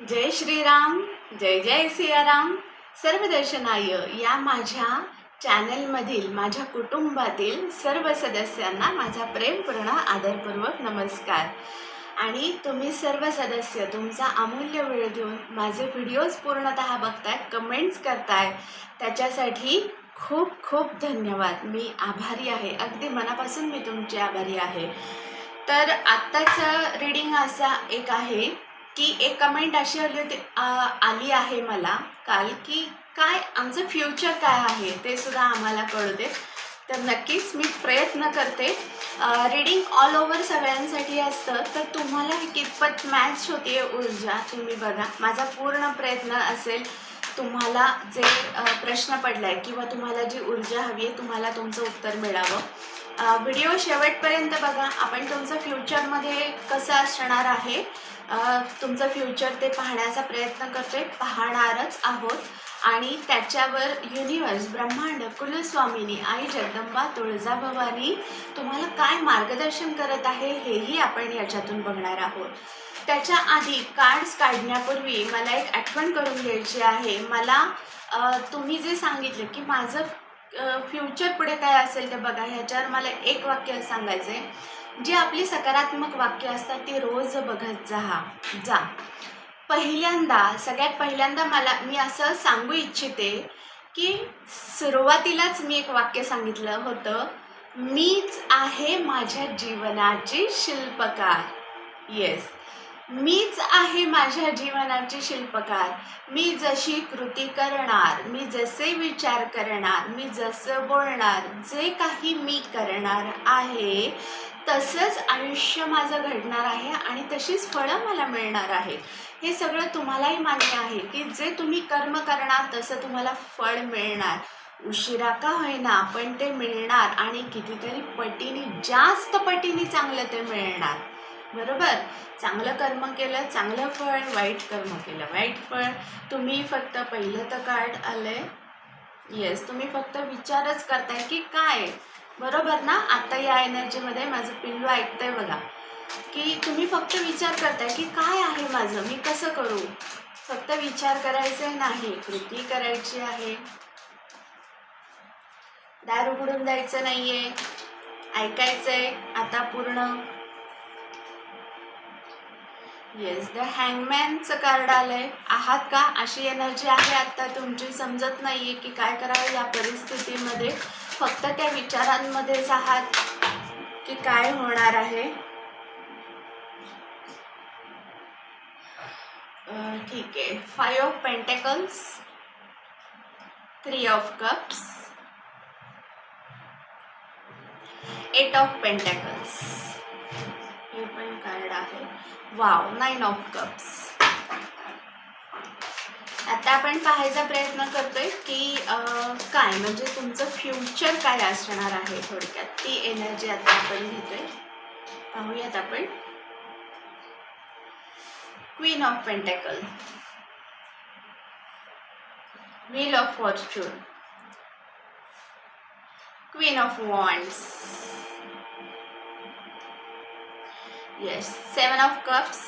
जय श्रीराम जय जय सियाराम. सर्वदर्शनाय या माझ्या चॅनलमधील माझ्या कुटुंबातील सर्व सदस्यांना माझा प्रेमपूर्ण आदरपूर्वक नमस्कार. आणि तुम्ही सर्व सदस्य तुमचा अमूल्य वेळ देऊन माझे व्हिडिओज पूर्णतः बघताय कमेंट्स करताय त्याच्यासाठी खूप खूप धन्यवाद. मी आभारी आहे. अगदी मनापासून मी तुमची आभारी आहे. तर आत्ताचं रीडिंग असा एक आहे. की एक कमेंट अशी आली होती आली आहे मला काल की काय आमचं फ्युचर काय आहे ते सुद्धा आम्हाला कळू दे तर नक्कीच मी प्रयत्न करते. रीडिंग ऑल ओव्हर सगळ्यांसाठी असतं. तर तुम्हाला कितपत मॅच होते ऊर्जा तुम्ही बघा. माझा पूर्ण प्रयत्न असेल तुम्हाला जे प्रश्न पडला आहे किंवा तुम्हाला जी ऊर्जा हवी आहे तुम्हाला तुमचं उत्तर मिळावं. व्हिडिओ शेवटपर्यंत बघा. आपण तुमचं फ्युचरमध्ये कसं असणार आहे? तुमचं फ्युचर ते पाहण्याचा प्रयत्न करतोय. पाहणारच आहोत. आणि त्याच्यावर युनिवर्स ब्रह्मांड कुलस्वामिनी आई जगदंबा तुळजाभवानी तुम्हाला काय मार्गदर्शन करत आहे हेही आपण याच्यातून बघणार आहोत. त्याच्या आधी कार्ड्स काढण्यापूर्वी मला एक आठवण करून घ्यायची आहे. मला तुम्ही जे सांगितलं की माझं फ्युचर पुढे काय असेल ते बघा. ह्याच्यावर मला एक वाक्य सांगायचं आहे जी आपली सकारात्मक वाक्य असतात ती रोज बघत जा जा. पहिल्यांदा सगळ्यात पहिल्यांदा मला मी असं सांगू इच्छिते की सुरुवातीलाच मी एक वाक्य सांगितलं होतं मीच आहे माझ्या जीवनाची शिल्पकार. येस मीच आहे माझ्या जीवनाची शिल्पकार. मी जशी कृती करणार मी जसे विचार करणार मी जसं बोलणार जे काही मी करणार आहे तसंच आयुष्य माझं घडणार आहे आणि तशीच फळं मला मिळणार आहेत. हे सगळं तुम्हालाही मान्य आहे की जे तुम्ही कर्म करणार तसं तुम्हाला फळ मिळणार. उशिरा का होईना पण ते मिळणार आणि कितीतरी पटीने जास्त पटीने चांगलं ते मिळणार. बरोबर? चांगलं कर्म केलं चांगलं फळ वाईट कर्म केलं. वाईट फळ तुम्ही फक्त पहिलं तर कार्ड आलंय. येस तुम्ही फक्त विचारच करताय की काय? बरोबर ना? आता या एनर्जीमध्ये माझं पिल्लू ऐकतंय बघा. की तुम्ही फक्त विचार करताय की काय आहे माझं? मी कसं करू? फक्त विचार करायचा नाही. कृती करायची आहे. दार उघडून जायचं नाहीये. ऐकायचंय. आता पूर्ण. येस द हँगमॅनचं कार्ड आलंय. आहात का? अशी एनर्जी आहे आता तुमची? समजत नाहीये की काय करावं या परिस्थितीमध्ये. फक्त त्या विचारांमध्येच आहात की काय होणार आहे. ठीक आहे. Five of pentacles three of cups eight of pentacles हे पण कार्ड आहे. वाव नाईन ऑफ कप्स आता आपण पाहायचा प्रयत्न करतोय की काय? म्हणजे तुमचं फ्युचर काय असणार आहे थोडक्यात? ती एनर्जी आता आपण घेतोय. पाहूयात आपण. Queen of pentacle wheel of fortune queen of wands yes seven of cups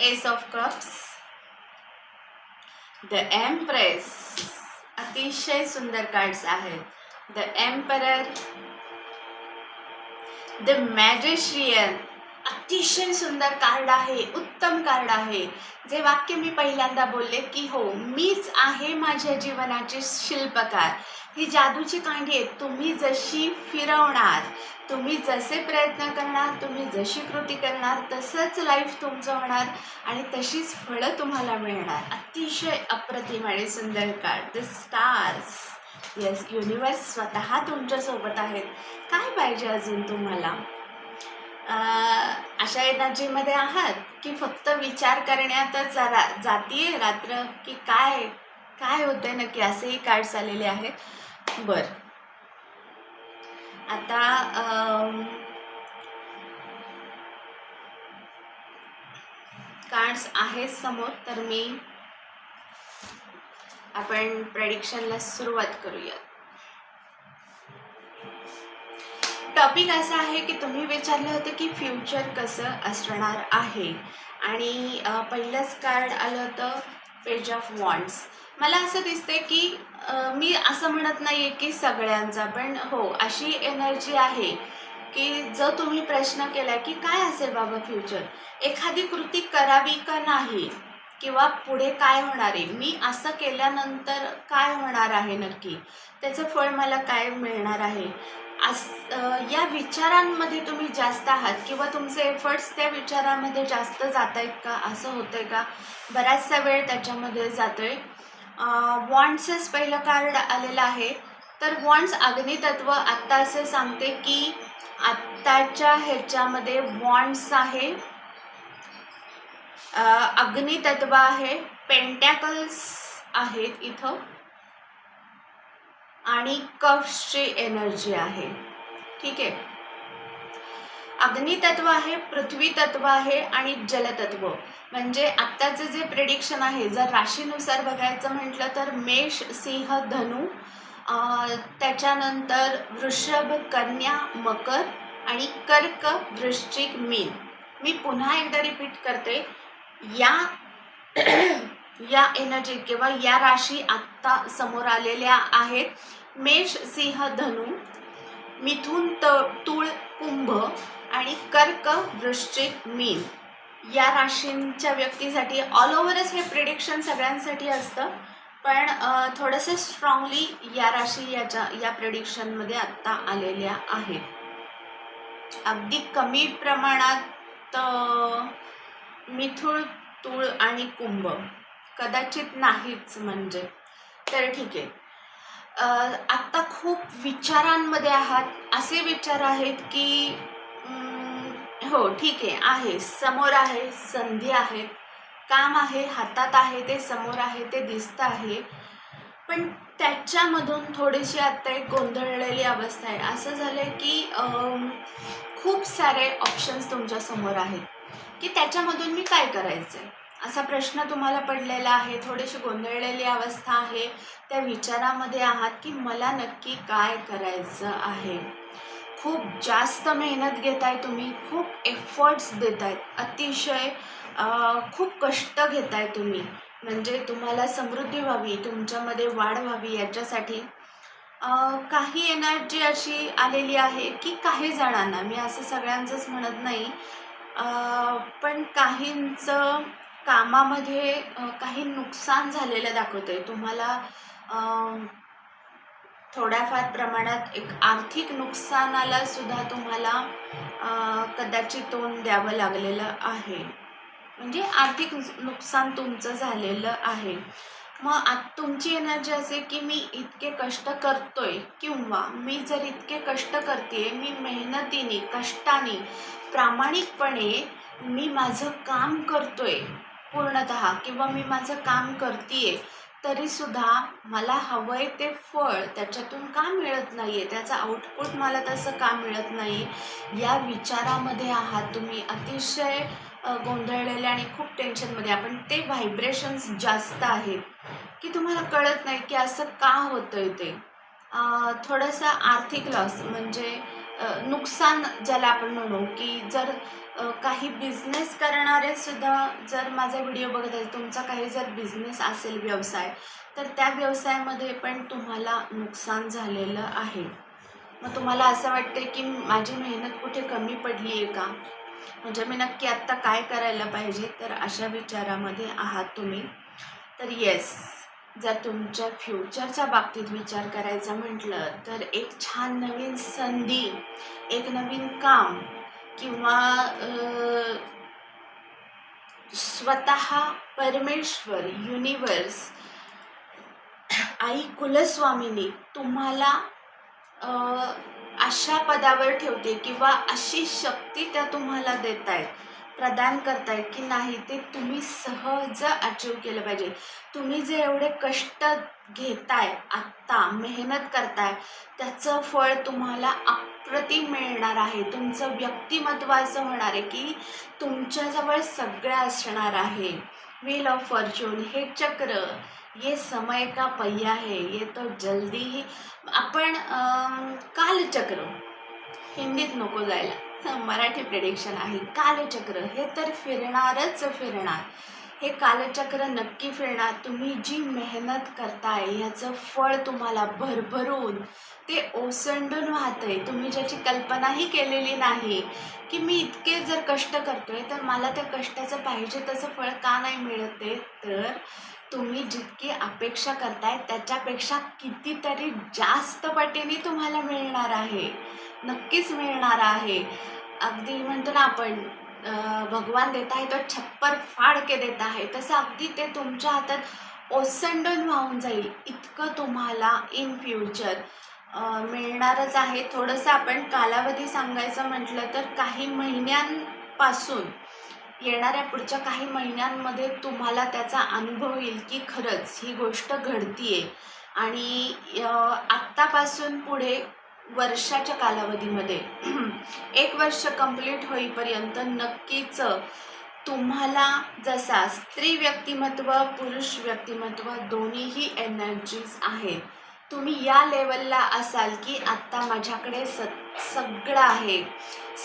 ace of cups the empress अतिशय सुंदर कार्ड्स आहेत. द एम्परर द मॅजिशियन अतिशय सुंदर कार्ड आहे उत्तम कार्ड आहे. जे वाक्य मी पहिल्यांदा बोलले की हो मीच आहे माझ्या जीवनाचे शिल्पकार. ही जादूची कांडी आहे तुम्ही जशी फिरवणार तुम्ही जसे प्रयत्न करणार तुम्ही जशी कृती करणार तसंच लाईफ तुमचं होणार आणि तशीच फळं तुम्हाला मिळणार. अतिशय अप्रतिम आणि सुंदर card. The stars yes universe स्वतः तुमच्यासोबत आहेत. काय पाहिजे अजून तुम्हाला? अशा एनर्जीमध्ये आहात की फक्त विचार करण्यातच जरा जातीये रात्र की काय काय होतंय नक्की? असेही कार्ड्स आलेले आहेत. बर. आता कार्ड्स आहेत समोर तर मी आपण प्रेडिक्शनला सुरुवात करूयात. टॉपिक असा आहे की तुम्ही विचारलं होतं की फ्युचर कसं असणार आहे. आणि पहिलंच कार्ड आलं होतं पेज ऑफ वॉन्ट्स मला असं दिसतंय की मी असं म्हणत नाही आहे की सगळ्यांचा पण हो अशी एनर्जी आहे की जो तुम्ही प्रश्न केला की काय असेल बाबा फ्युचर? एखादी कृती करावी का नाही? किंवा पुढे काय होणार आहे? मी असं केल्यानंतर काय होणार आहे नक्की? त्याचं फळ मला काय मिळणार आहे? अस या विचारांमध्ये तुम्ही जास्त आहात किंवा तुमचे एफर्ट्स त्या विचारामध्ये जास्त जात आहेत का? असं होतं आहे का? बराचसा वेळ त्याच्यामध्ये जातो आहे वॉन्ट्सच पहिलं कार्ड आलेलं आहे. तर वॉन्ट्स अग्नितत्व आत्ता असे सांगते की आत्ताच्या ह्याच्यामध्ये वॉन्ट्स आहे. अग्नितत्व आहे. पेंटॅकल्स आहेत इथं. आणि कफ्सची एनर्जी आहे. ठीक आहे? अग्नितत्व आहे पृथ्वी तत्व आहे आणि जलतत्व. म्हणजे आत्ताचं जे प्रिडिक्शन आहे जर राशीनुसार बघायचं म्हटलं तर मेष सिंह धनु त्याच्यानंतर वृषभ कन्या मकर आणि कर्क वृश्चिक मीन. मी पुन्हा एकदा रिपीट करते. या या एनर्जी किंवा या राशी आत्ता समोर आलेल्या आहेत. मेष सिंह धनु मिथुन त तुळ कुंभ आणि कर्क वृश्चिक मीन. या राशींच्या व्यक्तीसाठी ऑल ओव्हरच हे प्रिडिक्शन सगळ्यांसाठी असतं. पण थोडंसं स्ट्रॉंगली या राशी याच्या या प्रिडिक्शनमध्ये आत्ता आलेल्या आहेत. अगदी कमी प्रमाणात मिथुळ तुळ आणि कुंभ. कदाचित नाहीच म्हणजे. तर ठीक आहे. आत्ता खूप विचारांमध्ये आहात असे विचार आहेत की हो ठीक आहे आहे. समोर आहे संधी आहेत काम आहे हातात आहे ते समोर आहे ते दिसतं आहे. पण त्याच्यामधून थोडीशी आत्ता एक गोंधळलेली अवस्था आहे. असं झालं आहे की खूप सारे ऑप्शन्स तुमच्यासमोर आहेत. की त्याच्यामधून मी काय करायचं आहे असा प्रश्न तुम्हाला पडलेला आहे थोडीशी गोंधळलेली अवस्था आहे त्या विचारामध्ये आहात की मला नक्की काय करायचं आहे? खूप जास्त मेहनत घेत आहे तुम्ही खूप एफर्ट्स देत आहेत अतिशय खूप कष्ट घेत आहे तुम्ही. म्हणजे तुम्हाला समृद्धी व्हावी तुमच्यामध्ये वाढ व्हावी याच्यासाठी. काही एनर्जी अशी आलेली आहे की काही जणांना मी असं सगळ्यांचंच म्हणत नाही. पण काहींचं कामामध्ये काही नुकसान झालेलं दाखवतंय. तुम्हाला थोड्याफार प्रमाणात एक आर्थिक नुकसानाला सुद्धा तुम्हाला कदाचित तोंड द्यावं लागलेलं आहे. म्हणजे आर्थिक नुकसान तुमचं झालेलं आहे. मग आत तुमची एनर्जी असे की मी इतके कष्ट करतोय किंवा मी जर इतके कष्ट करते मी मेहनतीने कष्टाने प्रामाणिकपणे मी माझं काम करतोय पूर्णतः किंवा मी माझं काम करतीये तरीसुद्धा मला हवंय ते फळ. त्याच्यातून का मिळत नाही आहे त्याचं आउटपुट मला तसं का मिळत नाही? या विचारामध्ये आहात तुम्ही. अतिशय गोंधळलेले आणि खूप टेन्शनमध्ये आपण ते व्हायब्रेशन्स जास्त आहेत. की तुम्हाला कळत नाही की असं का होतं आहे ते थोडंसं आर्थिक लॉस म्हणजे नुकसान ज्याला आपण म्हणू की जर काही बिझनेस करणारेसुद्धा जर माझा व्हिडिओ बघत असेल तुमचा काही जर बिझनेस असेल व्यवसाय तर त्या व्यवसायामध्ये पण तुम्हाला नुकसान झालेलं आहे. मग तुम्हाला असं वाटतं की माझी मेहनत कुठे कमी पडली आहे का? म्हणजे मी नक्की आत्ता काय करायला पाहिजे? तर अशा विचारामध्ये आहात तुम्ही. तर येस जर तुमच्या फ्युचरच्या बाबतीत विचार करायचा म्हटलं तर एक छान नवीन संधी एक नवीन काम किंवा स्वतः परमेश्वर युनिवर्स आई कुलस्वामीने तुम्हाला अशा पदावर ठेवते किंवा अशी शक्ती त्या तुम्हाला देत आहेत प्रदान करताय की नाही ते तुम्ही सहज अचीव केलं पाहिजे. तुम्ही जे एवढे कष्ट घेताय आत्ता मेहनत करताय त्याचं फळ तुम्हाला अप्रतिम मिळणार आहे. तुमचं व्यक्तिमत्व असं होणार आहे की तुमच्याजवळ सगळं असणार आहे. व्हील ऑफ फॉर्च्यून हे चक्र ये समय का पहिया है ये तो जल्दी ही. आपण कालचक्र हिंदीत नको जायला. मराठी प्रेडिक्शन आहे. कालचक्र हे तर फिरणारच फिरणार. हे कालचक्र नक्की फिरणार. तुम्ही जी मेहनत करताय ह्याचं फळ तुम्हाला भरभरून ते ओसंडून वाहतंय. तुम्ही ज्याची कल्पनाही केलेली नाही की मी इतके जर कष्ट करतोय तर मला त्या कष्टाचं पाहिजे तसं फळ का नाही मिळत आहे? तर तुम्ही जितकी अपेक्षा करताय त्याच्यापेक्षा कितीतरी जास्त पटीने तुम्हाला मिळणार आहे. नक्कीच मिळणार आहे. अगदी म्हणतो ना आपण भगवान देत आहे तो छप्पर फाड के देत आहे. तसं अगदी ते तुमच्या हातात ओसंडून वाहून जाईल इतकं तुम्हाला इन फ्युचर मिळणारच आहे. थोडंसं आपण कालावधी सांगायचं म्हटलं तर काही महिन्यांपासून येणाऱ्या पुढच्या काही महिन्यांमध्ये तुम्हाला त्याचा अनुभव येईल की खरंच ही गोष्ट घडतीये. आणि आत्तापासून पुढे वर्षाच्या कालावधीमध्ये. एक वर्ष कंप्लीट होईपर्यंत नक्कीच तुम्हाला जसा स्त्री व्यक्तिमत्व पुरुष व्यक्तिमत्व दोन्हीही एनर्जीज आहेत. तुम्ही या लेवलला असाल की आत्ता माझ्याकडे स सगळं आहे.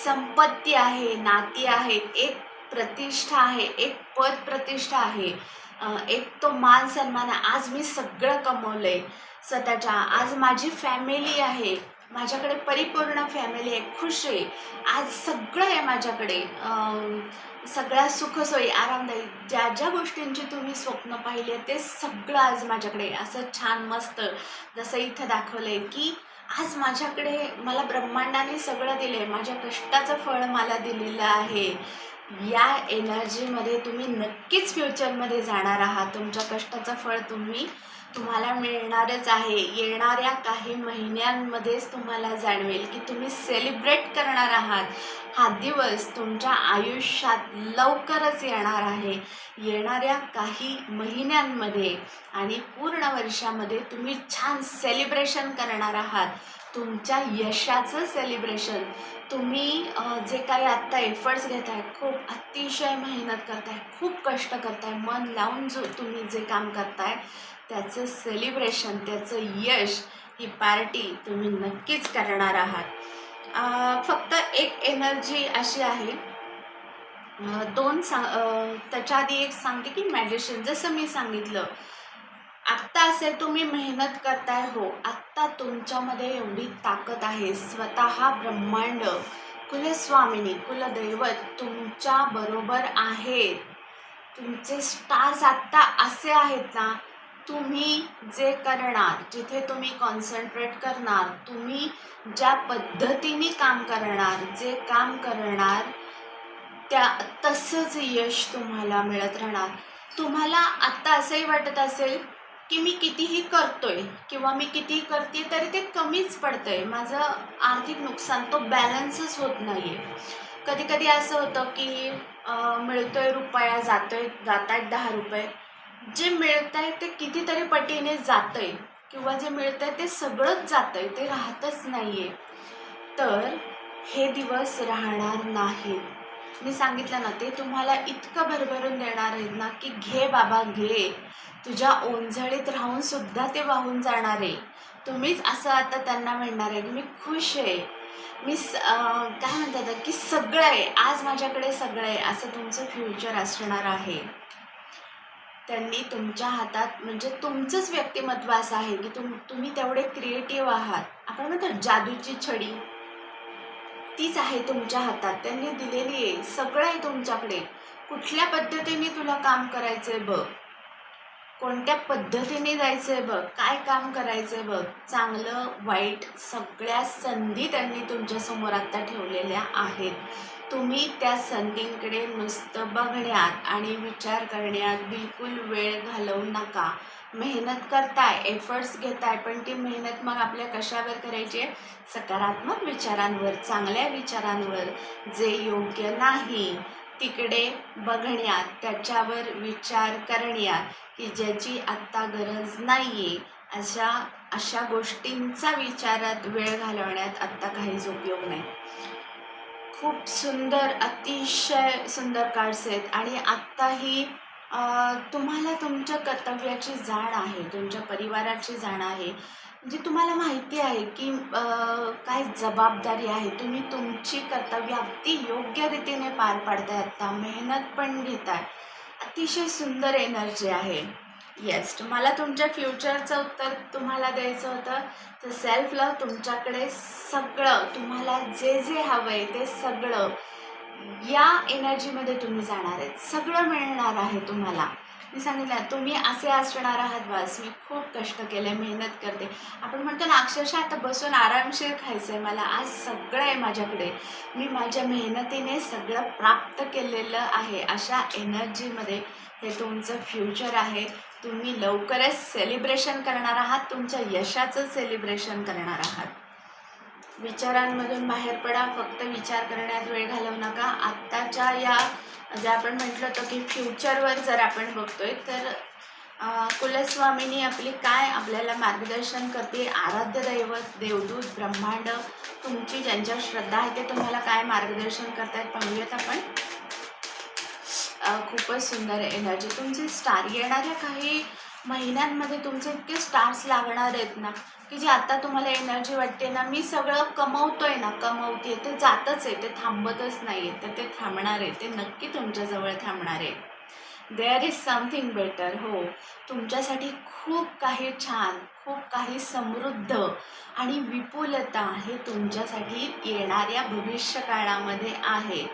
संपत्ती आहे नाती आहेत एक प्रतिष्ठा आहे एक पद प्रतिष्ठा आहे. एक तो मान सन्मान आज मी सगळं कमवलं आहे स्वतःच्या आज माझी फॅमिली आहे. माझ्याकडे परिपूर्ण फॅमिली आहे खुश आहे. आज सगळं आहे माझ्याकडे. सगळ्या सुखसोयी आरामदायी ज्या ज्या गोष्टींची तुम्ही स्वप्न पाहिले ते सगळं आज माझ्याकडे असं छान मस्त जसं इथं दाखवलं आहे की आज माझ्याकडे मला ब्रह्मांडाने सगळं दिलं आहे माझ्या कष्टाचं फळ मला दिलेलं आहे. या एनर्जीमध्ये तुम्ही नक्कीच फ्युचरमध्ये जाणार आहात. तुमच्या कष्टाचं फळ तुम्ही तुम्हाला मिळणारच आहे. येणाऱ्या काही महिन्यांमध्येच तुम्हाला जाणवेल की तुम्ही सेलिब्रेट करणार आहात. हा दिवस तुमच्या आयुष्यात लवकरच येणार आहे. येणाऱ्या काही महिन्यांमध्ये आणि पूर्ण वर्षामध्ये तुम्ही छान सेलिब्रेशन करणार आहात. तुमच्या यशाचं सेलिब्रेशन तुम्ही जे काही आत्ता एफर्ट्स घेत आहे खूप अतिशय मेहनत करताय खूप कष्ट करताय मन लावून जो तुम्ही जे काम करताय त्याचं सेलिब्रेशन त्याचं यश ही पार्टी तुम्ही नक्कीच करणार आहात. फक्त एक एनर्जी अशी आहे. दोन सांग त्याच्या आधी एक सांगते की मॅजिशियन जसं मी सांगितलं आत्ता असे तुम्ही मेहनत करताय हो आत्ता तुमच्यामध्ये एवढी ताकद आहे. स्वतः ब्रह्मांड कुलस्वामिनी कुलदैवत तुमच्या बरोबर आहेत. तुमचे स्टार्स आत्ता असे आहेत ना तुम्ही जे करणार जिथे तुम्ही कॉन्सन्ट्रेट करणार तुम्ही ज्या पद्धतीने काम करणार जे काम करणार त्या तसंच यश तुम्हाला मिळत राहणार. तुम्हाला आत्ता असंही वाटत असेल की मी कितीही करतोय किंवा मी कितीही करते तरी ते कमीच पडतंय. माझं आर्थिक नुकसान तो बॅलन्सच होत नाही आहे कधी कधी असं होतं की मिळतोय रुपया जातोय जात आहेत दहा रुपये. जे मिळत आहे ते कितीतरी पटीने जातंय. किंवा जे मिळत आहे ते सगळंच जातंय ते राहतच नाही आहे तर हे दिवस राहणार नाहीत. मी सांगितलं ना ते तुम्हाला इतकं भरभरून देणार आहेत ना की घे बाबा घे. तुझ्या ओंझळीत राहून सुद्धा ते वाहून जाणार आहे. तुम्हीच असं आता त्यांना म्हणणार आहे की मी खुश आहे. मी स काय म्हणतात की सगळं आहे. आज माझ्याकडे सगळं आहे. असं तुमचं फ्युचर असणार आहे. त्यांनी तुमच्या हातात म्हणजे तुमचंच व्यक्तिमत्व असं आहे की तुम तुम्ही तेवढे क्रिएटिव्ह आहात. आपण म्हणतो जादूची छडी. तीच आहे तुमच्या हातात. त्यांनी दिलेली आहे. सगळं आहे तुमच्याकडे. कुठल्या पद्धतीने तुला काम करायचंय बघ. कोणत्या पद्धतीने जायचंय बघ. काय काम करायचंय बघ. चांगलं वाईट सगळ्या संधी त्यांनी तुमच्यासमोर आता ठेवलेल्या आहेत. तुम्ही त्या संधींकडे नुसतं बघण्यात आणि विचार करण्यात बिलकुल वेळ घालवू नका. मेहनत करताय एफर्ट्स घेताय पण ती मेहनत मग आपल्या कशावर करायची? आहे सकारात्मक विचारांवर चांगल्या विचारांवर. जे योग्य नाही तिकडे बघण्यात त्याच्यावर विचार करण्यात की ज्याची आत्ता गरज नाही आहे अशा अशा गोष्टींचा विचारात वेळ घालवण्यात आत्ता काहीच उपयोग नाही. खूप सुंदर अतिशय सुंदर कार्ड्स आहेत. आणि आत्ताही तुम्हाला तुमच्या कर्तव्याची जाण आहे तुमच्या परिवाराची जाण आहे. म्हणजे तुम्हाला माहिती आहे की काय जबाबदारी आहे. तुम्ही तुमची कर्तव्य अगदी योग्य रीतीने पार पाडताय. आत्ता मेहनत पण घेताय. अतिशय सुंदर एनर्जी आहे. येस तुम्हाला तुमच्या फ्युचरचं उत्तर तुम्हाला द्यायचं होतं. तर सेल्फ लव तुमच्याकडे सगळं तुम्हाला जे जे हवं आहे ते सगळं या एनर्जीमध्ये तुम्ही जाणार आहेत. सगळं मिळणार आहे तुम्हाला. मी सांगितलं तुम्ही असे असणार आहात बस. मी खूप कष्ट केले मेहनत करते. आपण म्हणतो ना अक्षरशः आता बसून आरामशीर खायचं आहे मला. आज सगळं आहे माझ्याकडे. मी माझ्या मेहनतीने सगळं प्राप्त केलेलं आहे. अशा एनर्जीमध्ये हे तुमचं फ्युचर आहे. तुम्ही लवकरच सेलिब्रेशन करणार आहात तुमच्या यशाचं सेलिब्रेशन करणार आहात. विचारांमधून बाहेर पडा फक्त विचार करण्यात वेळ घालवू नका. आत्ताच्या या जे आपण म्हटलं होतं की फ्युचरवर जर आपण बघतोय तर अं, कुलस्वामिनी आपली काय आपल्याला मार्गदर्शन करते आराध्य दैवत देवदूत ब्रह्मांड तुमची ज्यांच्या श्रद्धा आहे ते तुम्हाला काय मार्गदर्शन करतायत पाहूयात आपण. खूपच सुंदर एनर्जी तुमचे स्टार येणाऱ्या काही महिन्यांमध्ये तुमचे इतके स्टार्स लागणार आहेत ना की जे आता तुम्हाला एनर्जी वाटते ना मी सगळं कमवतोय ना कमवते ते जातच आहे ते थांबतच नाही आहे तर ते थांबणार आहे ते नक्की तुमच्याजवळ थांबणार आहे. देअर इज समथिंग बेटर हो तुमच्यासाठी खूप काही छान खूप काही समृद्ध आणि विपुलता हे तुमच्यासाठी येणाऱ्या भविष्यकाळामध्ये आहे.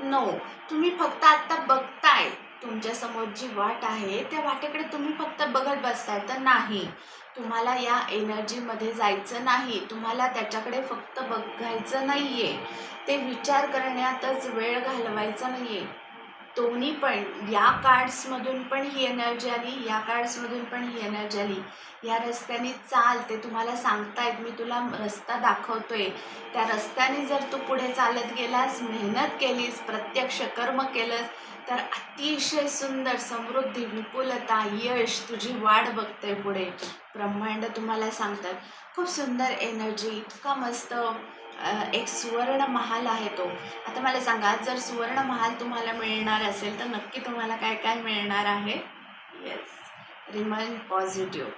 नो तुम्ही फक्त आत्ता बघताय. तुमच्यासमोर जी वाट आहे त्या वाटेकडे तुम्ही फक्त बघत बसताय. तर नाही. तुम्हाला या एनर्जीमध्ये जायचं नाही. तुम्हाला त्याच्याकडे फक्त बघायचं नाही आहे ते विचार करण्यातच वेळ घालवायचा नाही आहे दोन्ही पण या कार्ड्समधून पण ही एनर्जी आली या कार्ड्समधून पण ही एनर्जी आली. या रस्त्याने चाल ते तुम्हाला सांगतायत मी तुला रस्ता दाखवतोय. त्या रस्त्याने जर तू पुढे चालत गेलास मेहनत केलीस प्रत्यक्ष कर्म केलंस तर अतिशय सुंदर समृद्धी विपुलता यश तुझी वाट बघते पुढे. ब्रह्मांड तुम्हाला सांगतात खूप सुंदर एनर्जी इतका मस्त. एक सुवर्ण महाल आहे तो. आता मला सांगा जर सुवर्ण महाल तुम्हाला मिळणार असेल तर नक्की तुम्हाला काय काय मिळणार आहे? येस रिमाइन पॉझिटिव्ह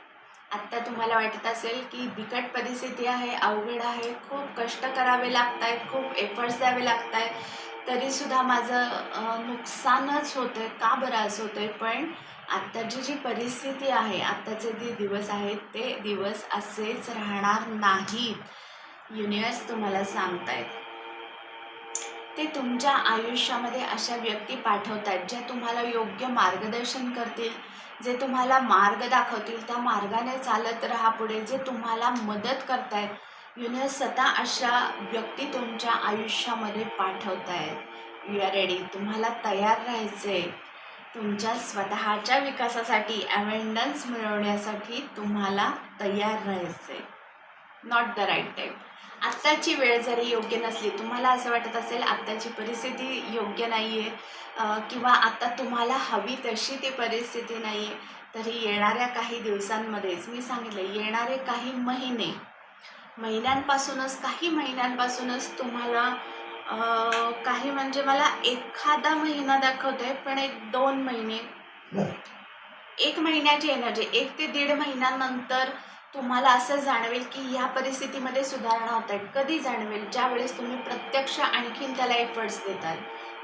आत्ता तुम्हाला वाटत असेल की बिकट परिस्थिती आहे अवघड आहे खूप कष्ट करावे लागत आहेत खूप एफर्ट्स द्यावे लागत आहेत तरीसुद्धा माझं नुकसानच होतं आहे का बरं असं होतं आहे पण आत्ताची जी परिस्थिती आहे आत्ताचे जे दिवस आहेत ते दिवस असेच राहणार नाहीत युनिवर्स तुम्हाला सांगतायत. ते तुमच्या आयुष्यामध्ये अशा व्यक्ती पाठवत आहेत ज्या तुम्हाला योग्य मार्गदर्शन करतील जे तुम्हाला मार्ग दाखवतील त्या मार्गाने चालत राहा पुढे जे तुम्हाला मदत करतायत. युनिवर्स स्वतः अशा व्यक्ती तुमच्या आयुष्यामध्ये पाठवतायत. यू आर रेडी तुम्हाला तयार राहायचे तुमच्या स्वतःच्या विकासासाठी अवेंडन्स मिळवण्यासाठी तुम्हाला तयार राहायचे नॉट द राईट टाईम आत्ताची वेळ जरी योग्य नसली तुम्हाला असं वाटत असेल आत्ताची परिस्थिती योग्य नाही आहे किंवा आता तुम्हाला हवी तशी ती परिस्थिती नाही आहे तरी येणाऱ्या काही दिवसांमध्येच मी सांगितलं येणारे काही महिने महिन्यांपासूनच काही महिन्यांपासूनच तुम्हाला काही म्हणजे मला एखादा महिना दाखवतोय पण एक दोन महिने. एक महिन्याची एनर्जी एक ते दीड महिन्यानंतर तुम्हाला असं जाणवेल की ह्या परिस्थितीमध्ये सुधारणा होत आहेत. कधी जाणवेल? ज्या वेळेस तुम्ही प्रत्यक्ष आणखीन त्याला एफर्ट्स देताल.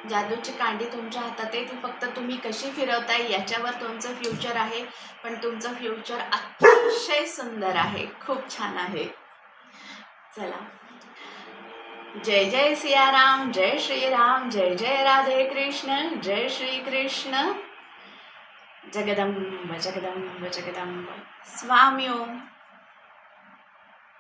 जादूची कांडी तुमच्या हातात आहे. ती फक्त तुम्ही कशी फिरवताय याच्यावर तुमचं फ्युचर आहे. पण तुमचं फ्युचर अतिशय सुंदर आहे. खूप छान आहे. चला. जय जय सियाराम. जय श्रीराम. जय जय राधे कृष्ण. जय श्री कृष्ण. जगदंब जगदंब जगदंब. स्वामी ओम